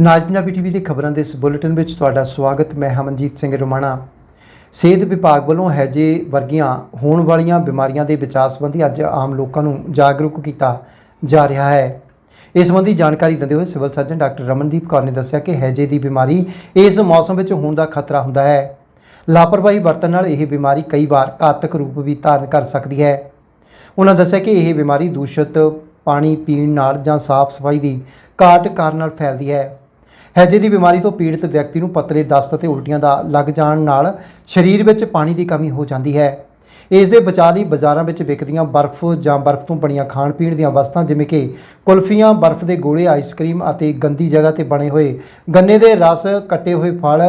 ਨਾਜ Punjabi TV ਦੀ ਖਬਰਾਂ ਦੇ ਇਸ ਬੁਲੇਟਿਨ ਵਿੱਚ ਤੁਹਾਡਾ ਸਵਾਗਤ। ਮੈਂ ਹਮਨਜੀਤ ਸਿੰਘ ਰੋਮਾਣਾ। ਸਿਹਤ ਵਿਭਾਗ ਵੱਲੋਂ ਹੈਜੇ ਵਰਗੀਆਂ ਹੋਣ ਵਾਲੀਆਂ ਬਿਮਾਰੀਆਂ ਦੇ ਬਚਾਅ ਸੰਬੰਧੀ ਅੱਜ ਆਮ ਲੋਕਾਂ ਨੂੰ ਜਾਗਰੂਕ ਕੀਤਾ ਜਾ ਰਿਹਾ ਹੈ। ਇਸ ਸੰਬੰਧੀ ਜਾਣਕਾਰੀ ਦਿੰਦੇ ਹੋਏ civil surgeon doctor Ramandeep Kaur ਨੇ ਦੱਸਿਆ ਕਿ ਹੈਜੇ ਦੀ ਬਿਮਾਰੀ ਇਸ ਮੌਸਮ ਵਿੱਚ ਹੋਣ ਦਾ ਖਤਰਾ ਹੁੰਦਾ ਹੈ। ਲਾਪਰਵਾਹੀ ਵਰਤਣ ਨਾਲ ਇਹ ਬਿਮਾਰੀ ਕਈ ਵਾਰ ਘਾਤਕ ਰੂਪ ਵੀ ਧਾਰਨ ਕਰ ਸਕਦੀ ਹੈ। ਉਹਨਾਂ ਦੱਸਿਆ ਕਿ ਇਹ ਬਿਮਾਰੀ ਦੂਸ਼ਿਤ ਪਾਣੀ ਪੀਣ ਨਾਲ ਜਾਂ ਸਾਫ਼ ਸਫ਼ਾਈ ਦੀ ਘਾਟ ਕਾਰਨ ਨਾਲ ਫੈਲਦੀ ਹੈ। ਹੈਜੇ ਦੀ ਬਿਮਾਰੀ ਤੋਂ ਪੀੜਤ ਵਿਅਕਤੀ ਨੂੰ ਪਤਲੇ ਦਸਤ ਅਤੇ ਉਲਟੀਆਂ ਦਾ ਲੱਗ ਜਾਣ ਨਾਲ ਸਰੀਰ ਵਿੱਚ ਪਾਣੀ ਦੀ ਕਮੀ ਹੋ ਜਾਂਦੀ ਹੈ। ਇਸ ਦੇ ਬਚਾਅ ਲਈ ਬਾਜ਼ਾਰਾਂ ਵਿੱਚ ਵਿਕਦੀਆਂ ਬਰਫ਼ ਜਾਂ ਬਰਫ਼ ਤੋਂ ਬਣੀਆਂ ਖਾਣ ਪੀਣ ਦੀਆਂ ਵਸਤਾਂ ਜਿਵੇਂ ਕਿ ਕੁਲਫੀਆਂ, ਬਰਫ਼ ਦੇ ਗੋਲੇ, ਆਈਸਕ੍ਰੀਮ ਅਤੇ ਗੰਦੀ ਜਗ੍ਹਾ ਤੇ ਬਣੇ ਹੋਏ ਗੰਨੇ ਦੇ ਰਸ, ਕੱਟੇ ਹੋਏ ਫਲ,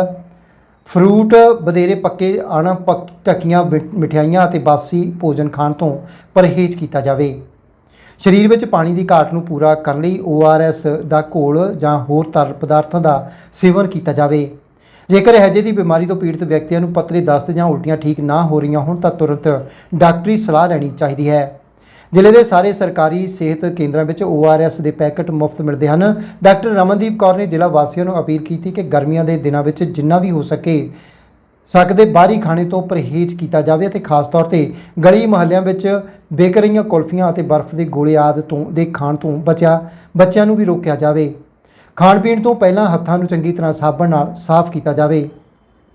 ਫਰੂਟ, ਵਧੇਰੇ ਪੱਕੇ ਅਣ ਪੱਕ ਢੱਕੀਆਂ ਮਿ- ਅਤੇ ਬਾਸੀ ਭੋਜਨ ਖਾਣ ਤੋਂ ਪਰਹੇਜ਼ ਕੀਤਾ ਜਾਵੇ। ਸਰੀਰ ਵਿੱਚ ਪਾਣੀ ਦੀ ਘਾਟ ਨੂੰ ਪੂਰਾ ਕਰਨ ਲਈ ORS ਦਾ ਘੋਲ ਜਾਂ ਹੋਰ ਤਰਲ ਪਦਾਰਥਾਂ ਦਾ ਸੇਵਨ ਕੀਤਾ ਜਾਵੇ। ਜੇਕਰ ਹੈਜੇ ਦੀ ਬਿਮਾਰੀ ਤੋਂ ਪੀੜਤ ਵਿਅਕਤੀਆਂ ਨੂੰ ਪਤਲੇ ਦਸਤ ਜਾਂ ਉਲਟੀਆਂ ਠੀਕ ਨਾ ਹੋ ਰਹੀਆਂ ਹੋਣ ਤਾਂ ਤੁਰੰਤ ਡਾਕਟਰੀ ਸਲਾਹ ਲੈਣੀ ਚਾਹੀਦੀ ਹੈ। ਜ਼ਿਲ੍ਹੇ ਦੇ ਸਾਰੇ ਸਰਕਾਰੀ ਸਿਹਤ ਕੇਂਦਰਾਂ ਵਿੱਚ ORS ਦੇ ਪੈਕੇਟ ਮੁਫਤ ਮਿਲਦੇ ਹਨ। ਡਾਕਟਰ ਰਮਨਦੀਪ ਕੌਰ ਨੇ ਜ਼ਿਲ੍ਹਾ ਵਾਸੀਆਂ ਨੂੰ ਅਪੀਲ ਕੀਤੀ ਕਿ ਗਰਮੀਆਂ ਦੇ ਦਿਨਾਂ ਵਿੱਚ ਜਿੰਨਾ ਵੀ ਹੋ ਸਕੇ ਸਕਦੇ ਬਾਹਰੀ ਖਾਣੇ ਤੋਂ ਪਰਹੇਜ਼ ਕੀਤਾ ਜਾਵੇ ਅਤੇ ਖਾਸ ਤੌਰ ਤੇ ਗਲੀ ਮੁਹੱਲਿਆਂ ਵਿੱਚ ਵਿਕ ਰਹੀਆਂ ਕੁਲਫੀਆਂ ਅਤੇ ਬਰਫ਼ ਦੇ ਗੋਲੇ ਆਦਿ ਤੋਂ ਦੇ ਖਾਣ ਤੋਂ ਬਚਿਆ ਬੱਚਿਆਂ ਨੂੰ ਵੀ ਰੋਕਿਆ ਜਾਵੇ। ਖਾਣ ਪੀਣ ਤੋਂ ਪਹਿਲਾਂ ਹੱਥਾਂ ਨੂੰ ਚੰਗੀ ਤਰ੍ਹਾਂ ਸਾਬਣ ਨਾਲ ਸਾਫ਼ ਕੀਤਾ ਜਾਵੇ।